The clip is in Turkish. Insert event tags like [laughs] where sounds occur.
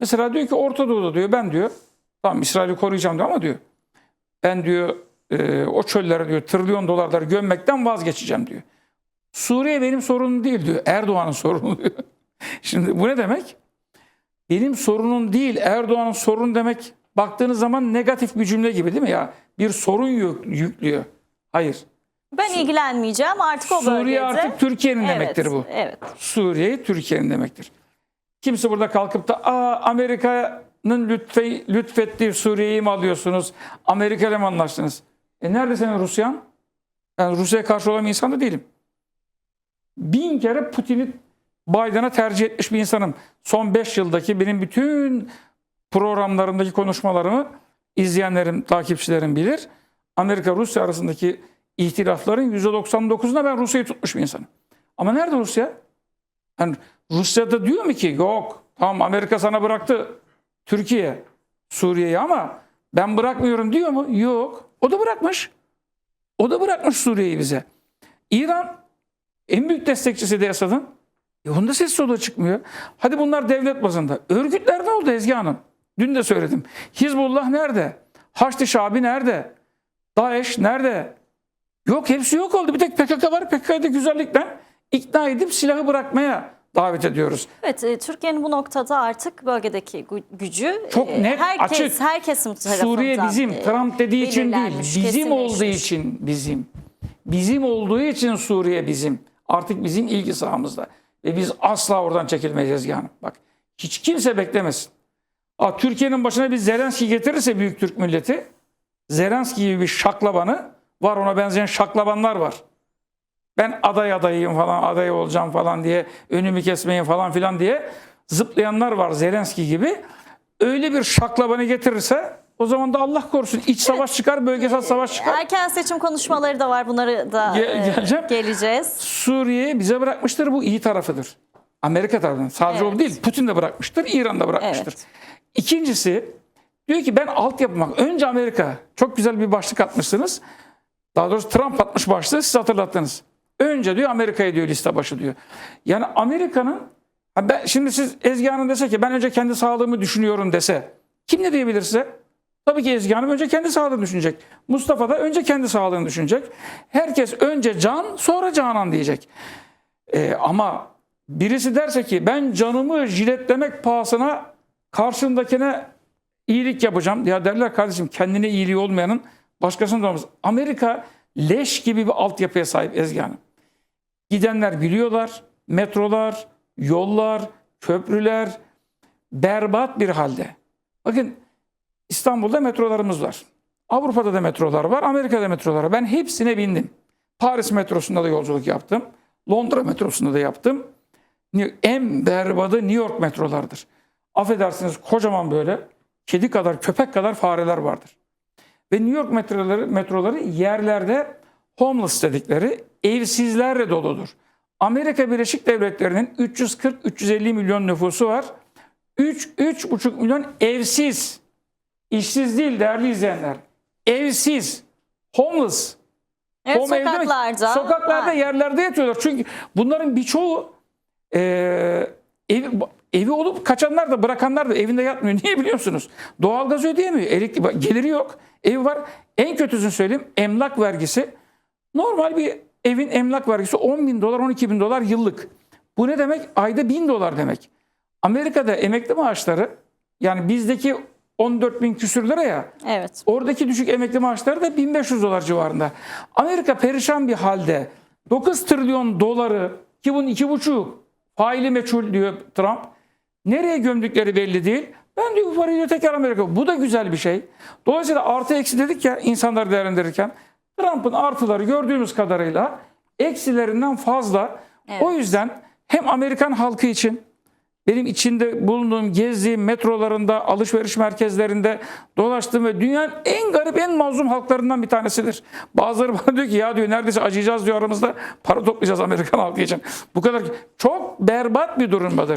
Mesela diyor ki Orta Doğu'da diyor ben diyor tamam İsrail'i koruyacağım diyor ama diyor ben diyor e, o çöllere diyor trilyon dolarları gömmekten vazgeçeceğim diyor. Suriye benim sorunum değil diyor. Erdoğan'ın sorunu diyor. [laughs] Şimdi bu ne demek? Benim sorunum değil Erdoğan'ın sorunu demek baktığınız zaman negatif bir cümle gibi değil mi ya? Bir sorun yük- yüklüyor. Hayır. Ben ilgilenmeyeceğim artık o bölgede. Suriye artık Türkiye'nin Evet, demektir bu. Evet. Suriye Türkiye'nin demektir. Kimse burada kalkıp da Aa, Amerika'nın lütfe, lütfettiği Suriye'yi mi alıyorsunuz? Amerika ile mi anlaştınız? E nerede senin Rusyan? Ben Rusya'ya karşı olan bir insan da değilim. Bin kere Putin'i Biden'a tercih etmiş bir insanım. Son 5 yıldaki benim bütün programlarımdaki konuşmalarımı izleyenlerim, takipçilerim bilir. Amerika-Rusya arasındaki ihtilafların %99'unda ben Rusya'yı tutmuş bir insanım. Ama nerede Rusya? Yani Rusya'da diyor mu ki yok tamam Amerika sana bıraktı Türkiye Suriye'yi ama ben bırakmıyorum diyor mu? Yok. O da bırakmış. O da bırakmış Suriye'yi bize. İran en büyük destekçisi de Esad'ın. E onda ses soluğu çıkmıyor. Hadi bunlar devlet bazında. Örgütler ne oldu Ezgi Hanım? Dün de söyledim. Hizbullah nerede? Haçlı Şabi nerede? DAEŞ nerede? Yok hepsi yok oldu. Bir tek PKK var. PKK'yı da güzellikten ikna edip silahı bırakmaya davet ediyoruz. Evet, e, Türkiye'nin bu noktada artık bölgedeki gü- gücü Çok e, net, herkes, açık. her kesim tarafından Suriye bizim. e, Trump dediği için değil. belirlenmiş, Bizim olduğu kesinleşmiş. için bizim. Bizim olduğu için Suriye bizim. Artık bizim ilgi sahamızda. Ve biz asla oradan çekilmeyeceğiz yani. Bak hiç kimse beklemesin. Aa, Türkiye'nin başına bir Zelenski getirirse büyük Türk milleti Zelenski gibi bir şaklabanı var ona benzeyen şaklabanlar var. Ben aday adayıyım falan aday olacağım falan diye önümü kesmeyin falan filan diye zıplayanlar var Zelenski gibi. Öyle bir şaklabanı getirirse o zaman da Allah korusun iç savaş çıkar, bölgesel savaş çıkar. Erken seçim konuşmaları da var. Bunları da Ge- e, geleceğim. geleceğiz. Suriye bize bırakmıştır bu iyi tarafıdır. Amerika tarafından. Sadece o Evet. değil. Putin de bırakmıştır, İran da bırakmıştır. Evet. İkincisi diyor ki ben altyapı bak önce Amerika. Çok güzel bir başlık atmışsınız. Daha doğrusu Trump atmış başlığı siz hatırlattınız. Önce diyor Amerika'ya diyor liste başı diyor. Yani Amerika'nın ben, şimdi siz Ezgi Hanım dese ki ben önce kendi sağlığımı düşünüyorum dese kim ne diyebilir size? Tabii ki Ezgi Hanım önce kendi sağlığını düşünecek. Mustafa da önce kendi sağlığını düşünecek. Herkes önce can sonra canan diyecek. Ee, ama birisi derse ki ben canımı jiletlemek pahasına karşımdakine iyilik yapacağım. Ya derler kardeşim kendine iyiliği olmayanın başkasının da olmaz. Amerika leş gibi bir altyapıya sahip Ezgi Hanım. Gidenler biliyorlar. Metrolar, yollar, köprüler berbat bir halde. Bakın İstanbul'da metrolarımız var. Avrupa'da da metrolar var, Amerika'da metrolar var. Ben hepsine bindim. Paris metrosunda da yolculuk yaptım. Londra metrosunda da yaptım. En berbadı New York metrolardır. Affedersiniz kocaman böyle kedi kadar, köpek kadar fareler vardır. Ve New York metroları, metroları yerlerde homeless dedikleri evsizlerle doludur. Amerika Birleşik Devletleri'nin 340-350 milyon nüfusu var. 3-3,5 milyon evsiz. İşsiz değil değerli izleyenler. Evsiz. Homeless. Evet, Home ev demek, sokaklarda. Sokaklarda var. yerlerde yatıyorlar. Çünkü bunların birçoğu e, evi, evi olup kaçanlar da bırakanlar da evinde yatmıyor. [laughs] Niye biliyor musunuz? Doğalgaz ödeyemiyor. Elektrik, geliri yok. Evi var. En kötüsünü söyleyeyim. Emlak vergisi. Normal bir evin emlak vergisi 10 bin dolar 12 bin dolar yıllık. Bu ne demek? Ayda 1000 dolar demek. Amerika'da emekli maaşları yani bizdeki 14 bin küsür lira ya Evet. Oradaki düşük emekli maaşları da 1500 dolar civarında. Amerika perişan bir halde 9 trilyon doları ki bunun 2,5 faili meçhul diyor Trump. Nereye gömdükleri belli değil. Ben diyor bu parayı tekrar Amerika. Bu da güzel bir şey. Dolayısıyla artı eksi dedik ya insanları değerlendirirken. Trump'ın artıları gördüğümüz kadarıyla eksilerinden fazla. Evet. O yüzden hem Amerikan halkı için benim içinde bulunduğum, gezdiğim metrolarında, alışveriş merkezlerinde dolaştığım ve dünyanın en garip, en mazlum halklarından bir tanesidir. Bazıları bana diyor ki ya diyor neredeyse acıyacağız diyor aramızda para toplayacağız Amerikan halkı için. Bu kadar çok berbat bir durumdadır.